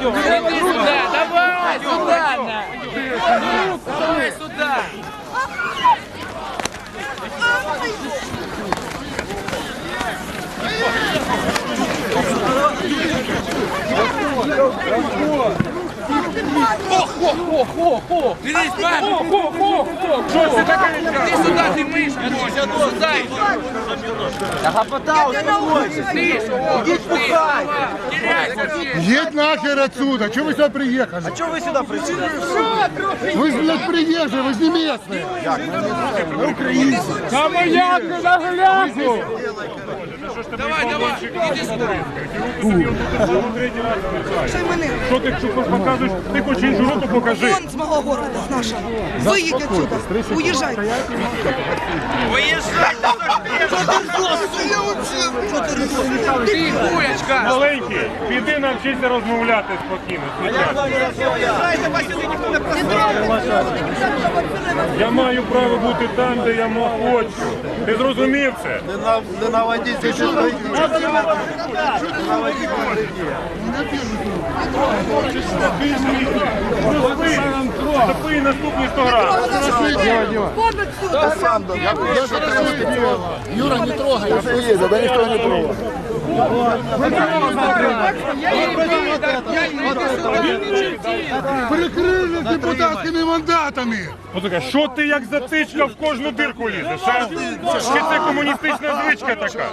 Іди сюди, давай, сюди. на. Давай сюди. Дивись, пан. Що це таке? Іди сюди, ти мишка. Сюди. Ти що? Іди пухай. Теряйся всі. Едь нахер отсюда! Чего вы сюда приехали? А Чого ви сюди прийшли? Вы, блядь, приезжие, вы же не местные! Та моя на гляку! Давай, давай, іди сюди. Що ти що показуєш? Ти хоч іншу роту покажи. Он с моего города, с нашего. Выедь отсюда, уезжайте. Ти кулечка. Маленький, піди навчися розмовляти спокійно. Я маю право бути там, де я хочу. Ти зрозумів це? Не, на, не наводіть чужих. Запий наступні 100 грам. Вон отсюда. Юра, не трогай! Да ніхто не трогає. Прикрыли депутатскими мандатами! Послухай, що ти як затичка в кожну дирку лізеш? а? Чи це комуністична звичка така?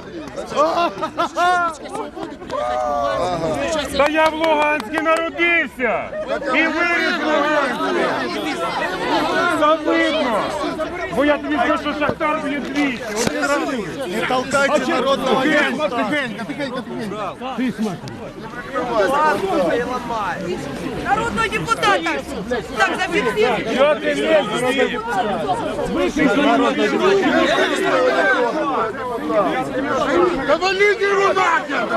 Та я в Луганську народився і виріс в Луганську. Видно. Бо я тобі скажу, що Шахтар б'є двічі. Один раз. Не толкайте народ наводіть. Тихенько, тихенько, тихенько! Народного депутата. Так, зафиксируй. Що ти лізеш? Да валите его нахер!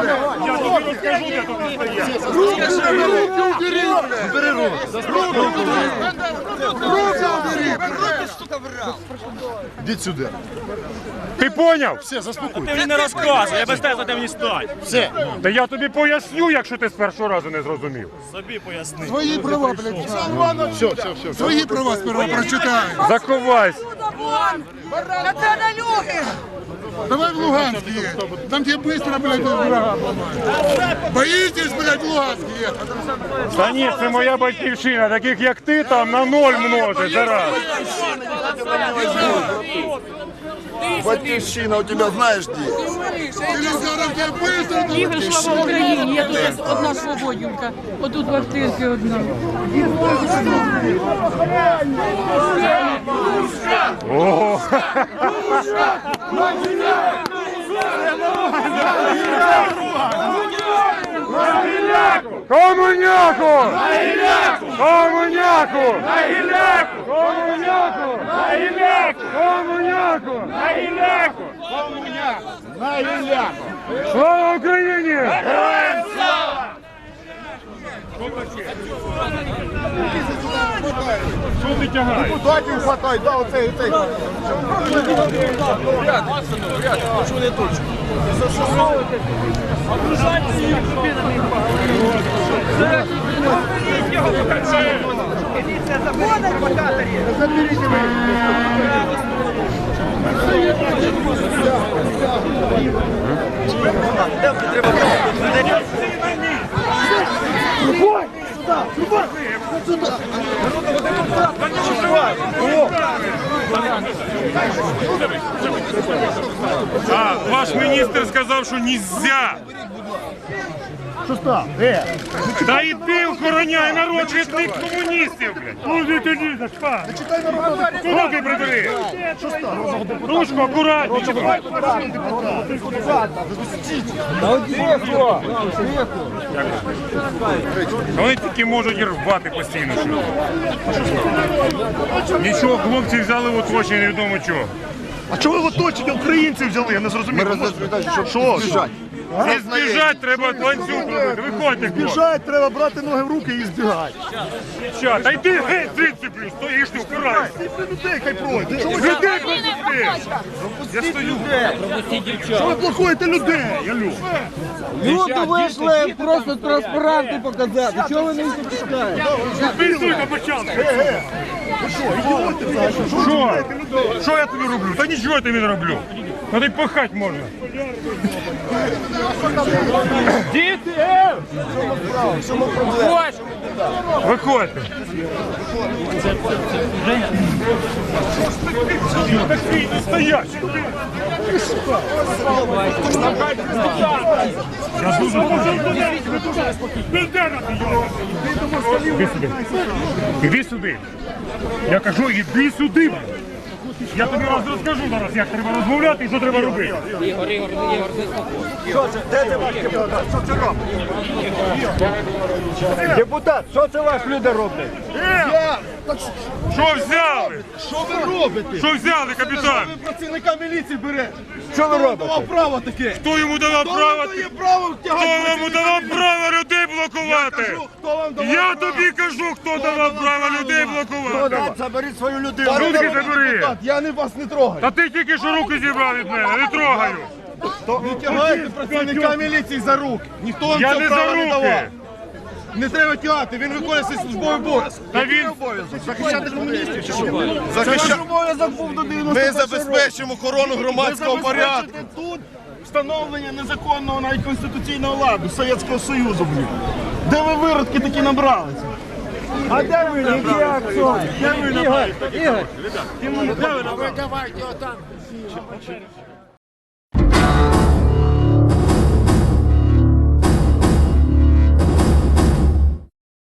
Я тобі розкажу, де тобі стоять. Руки убери! Убери руки! Руки убери! Руки убери! Ідіть сюди. Ти поняв? Все, заспокойся. Ти мені не розказуй, я без тебе за тебе не стань. Все. Та я тобі поясню, якщо ти з першого разу не зрозумів. Собі поясни. Свої права, блядь. Все, все, все. Свої права сперва прочитай. Заховайся. Отсюда вон. Националюги. Давай в Луганск едь. Там тебе быстро, блядь, врага поймают. Боитесь, блядь, в Луганск ехать? Та ні, це моя батьківщина. Таких як ти там на ноль множить зараз. Батьківщина у тебе знаєш де? Через зараз тебе быстро... Ігор, слава Україні! Я тут одна свободненька. Отут в квартирці одна. Ого. Комуняку! Комуняку! Комуняку! Комуняку! Комуняку! Слава Україні! Героям слава! Що ти тягаєш? Депутатів хватай, да, оцей, оцей. А, ваш міністр сказав, що нельзя. Що став? Де? Та йди охороняй народ від тих комуністів, блядь. Куди ти лізеш, пан? Руки прибери. Ручку акуратненько. Вони тільки можуть рвати постійно. Нічого, хлопці взяли в оточення, невідомо чого. А чого ви в оточення українців взяли? Я не зрозумів. Що? Не збіжать, треба ланцюг робити. Виходьте, хлопці. Біжать, треба брати ноги в руки і збігати. Ща, Та йди геть звідси, блін, стоїш ти впираєшся. Людей хай пройде. Людей пропусти. Я стою. Що ви блокуєте людей? Алло. Люди вийшли просто транспаранти показати. Чого ви не пускаєте? Пільсуй на початку. Що? Що я тобі роблю? Та нічого я тобі не роблю. Та ти пахать можна. Діти! е! Виходьте. Такий не стоячий. Я дуже Іди сюди. Іди сюди. Я кажу, іди сюди. Я тобі раз розкажу зараз, як треба розмовляти і що треба робити. Де це ваш депутат? Депутат, що це ваші люди роблять? Що взяли? Що ви робите? Що взяли, капітан? Ви працівника міліції берете. Що ви робите? Хто право таке? Хто йому давав право? Хто дає право Хто втягати йому давав право людей блокувати? Кажу, хто вам давав Я право? тобі кажу, хто давав право людей блокувати. Заберіть свою людину. Руки забери. депутат, Я не вас не трогаю. Та ти тільки що руки зібрав від мене, не трогаю. Не тягайте працівника міліції за руки. Ніхто вам Я цього не за права не давав. Не треба тягати, він виконує свій службовий обов'язок. Та він Захищати комуністів чи що? Захищати обов'язок був до 91 Ми забезпечимо охорону громадського порядку. тут встановлення незаконного навіть конституційного ладу Совєтського Союзу, блін. Де ви виродки такі набралися? А де ви, які акції? Де ви, Ігор? Ігор? Де ви набралися?